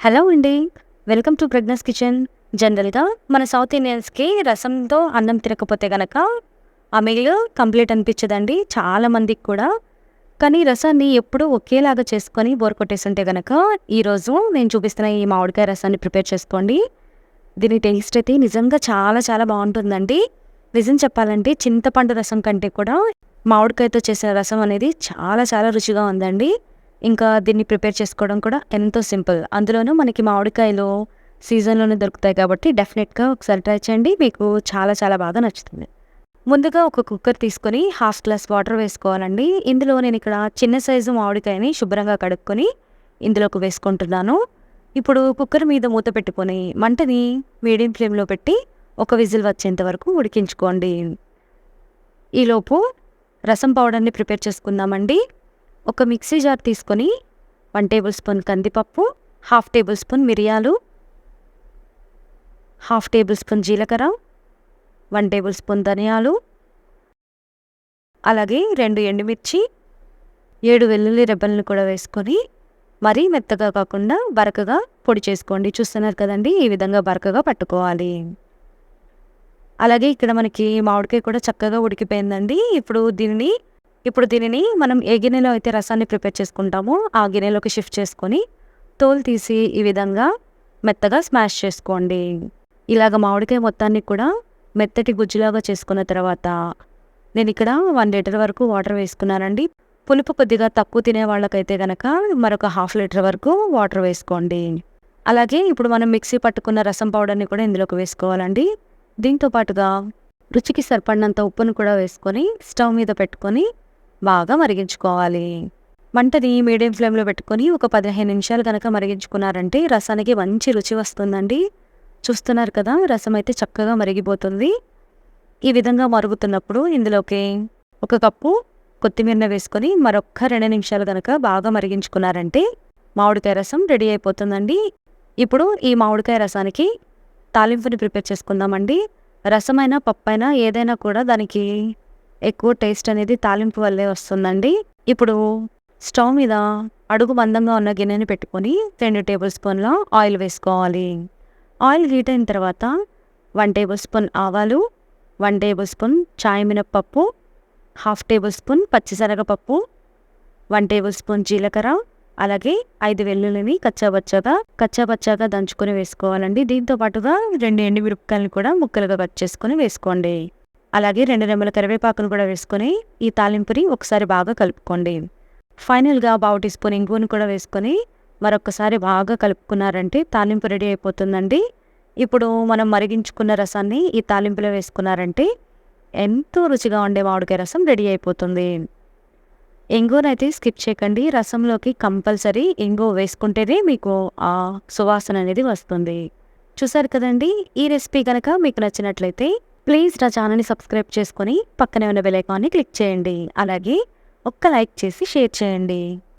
Hello అండి. Welcome to Pragnya's kitchen. జనరల్గా మన సౌత్ ఇండియన్స్కి రసంతో అన్నం తినకపోతే గనక ఆ మీల్ కంప్లీట్ అనిపించదండి చాలా మందికి కూడా. కానీ రసాన్ని ఎప్పుడూ ఒకేలాగా చేసుకొని బోర్ కొట్టేస్తుంటే గనక ఈరోజు నేను చూపిస్తున్న ఈ మామిడికాయ రసాన్ని ప్రిపేర్ చేసుకోండి. దీని టేస్ట్ అయితే నిజంగా చాలా చాలా బాగుంటుందండి. నిజం చెప్పాలంటే చింతపండు రసం కంటే కూడా మామిడికాయతో చేసిన రసం అనేది చాలా చాలా రుచిగా ఉందండి. ఇంకా దీన్ని ప్రిపేర్ చేసుకోవడం కూడా ఎంతో సింపుల్. అందులోనూ మనకి మామిడికాయలు సీజన్లోనే దొరుకుతాయి కాబట్టి డెఫినెట్గా ఒకసారి ట్రై చేయండి. మీకు చాలా చాలా బాగా నచ్చుతుంది. ముందుగా ఒక కుక్కర్ తీసుకొని హాఫ్ గ్లాస్ వాటర్ వేసుకోవాలండి. ఇందులో నేను ఇక్కడ చిన్న సైజు మామిడికాయని శుభ్రంగా కడుక్కొని ఇందులోకి వేసుకుంటున్నాను. ఇప్పుడు కుక్కర్ మీద మూత పెట్టుకొని మంటని మీడియం ఫ్లేమ్లో పెట్టి ఒక విజిల్ వచ్చేంత వరకు ఉడికించుకోండి. ఈలోపు రసం పౌడర్ని ప్రిపేర్ చేసుకుందామండి. ఒక మిక్సీ జార్ తీసుకొని వన్ టేబుల్ స్పూన్ కందిపప్పు హాఫ్ టేబుల్ స్పూన్ మిరియాలు హాఫ్ టేబుల్ స్పూన్ జీలకర్ర వన్ టేబుల్ స్పూన్ ధనియాలు అలాగే రెండు ఎండుమిర్చి ఏడు వెల్లుల్లి రెబ్బలను కూడా వేసుకొని మరీ మెత్తగా కాకుండా బరకగా పొడి చేసుకోండి. చూస్తున్నారు కదండి ఈ విధంగా బరకగా పట్టుకోవాలి. అలాగే ఇక్కడ మనకి మామిడికాయ కూడా చక్కగా ఉడికిపోయిందండి. ఇప్పుడు దీనిని ఇప్పుడు దీనిని మనం ఏ గిన్నెలో అయితే రసాన్ని ప్రిపేర్ చేసుకుంటామో ఆ గిన్నెలోకి షిఫ్ట్ చేసుకొని తోలు తీసి ఈ విధంగా మెత్తగా స్మాష్ చేసుకోండి. ఇలాగ మామిడికాయ మొత్తాన్ని కూడా మెత్తటి గుజ్జులాగా చేసుకున్న తర్వాత నేను ఇక్కడ వన్ లీటర్ వరకు వాటర్ వేసుకున్నానండి. పులుపు కొద్దిగా తక్కువ తినే వాళ్ళకైతే కనుక మరొక హాఫ్ లీటర్ వరకు వాటర్ వేసుకోండి. అలాగే ఇప్పుడు మనం మిక్సీ పట్టుకున్న రసం పౌడర్ని కూడా ఇందులోకి వేసుకోవాలండి. దీంతో పాటుగా రుచికి సరిపడినంత ఉప్పును కూడా వేసుకొని స్టవ్ మీద పెట్టుకొని బాగా మరిగించుకోవాలి. మంటని మీడియం ఫ్లేమ్లో పెట్టుకొని ఒక పదిహేను నిమిషాలు కనుక మరిగించుకున్నారంటే రసానికి మంచి రుచి వస్తుందండి. చూస్తున్నారు కదా రసం అయితే చక్కగా మరిగిపోతుంది. ఈ విధంగా మరుగుతున్నప్పుడు ఇందులోకి ఒక కప్పు కొత్తిమీర వేసుకొని మరొక్క రెండు నిమిషాలు కనుక బాగా మరిగించుకున్నారంటే మామిడికాయ రసం రెడీ అయిపోతుందండి. ఇప్పుడు ఈ మామిడికాయ రసానికి తాలింపుని ప్రిపేర్ చేసుకుందామండి. రసమైనా పప్పైనా ఏదైనా కూడా దానికి ఎక్కువ టేస్ట్ అనేది తాలింపు వల్లే వస్తుందండి. ఇప్పుడు స్టవ్ మీద అడుగు మందంగా ఉన్న గిన్నెని పెట్టుకొని రెండు టేబుల్ స్పూన్ల ఆయిల్ వేసుకోవాలి. ఆయిల్ హీట్ అయిన తర్వాత వన్ టేబుల్ స్పూన్ ఆవాలు వన్ టేబుల్ స్పూన్ చాయ్ మినప్పప్పు హాఫ్ టేబుల్ స్పూన్ పచ్చిశనగపప్పు వన్ టేబుల్ స్పూన్ జీలకర్ర అలాగే ఐదు వెల్లుల్లిని కచ్చాబచ్చాగా కచ్చాబచ్చాగా దంచుకొని వేసుకోవాలండి. దీంతో పాటుగా రెండు ఎండు మిరపకాయలు కూడా ముక్కలుగా కట్ చేసుకొని వేసుకోండి. అలాగే రెండు రెమ్మల కరివేపాకును కూడా వేసుకొని ఈ తాలింపుని ఒకసారి బాగా కలుపుకోండి. ఫైనల్గా పావు టీ స్పూన్ ఇంగువను కూడా వేసుకొని మరొకసారి బాగా కలుపుకున్నారంటే తాలింపు రెడీ అయిపోతుందండి. ఇప్పుడు మనం మరిగించుకున్న రసాన్ని ఈ తాలింపులో వేసుకున్నారంటే ఎంతో రుచిగా ఉండే మామిడికాయ రసం రెడీ అయిపోతుంది. ఇంగువనైతే స్కిప్ చేయకండి. రసంలోకి కంపల్సరీ ఇంగువ వేసుకుంటేనే మీకు ఆ సువాసన అనేది వస్తుంది. చూసారు కదండి? ఈ రెసిపీ కనుక మీకు నచ్చినట్లయితే ప్లీజ్ నా ఛానల్ని సబ్స్క్రైబ్ చేసుకొని పక్కనే ఉన్న బెల్ ఐకాన్ని క్లిక్ చేయండి. అలాగే ఒక్క లైక్ చేసి షేర్ చేయండి.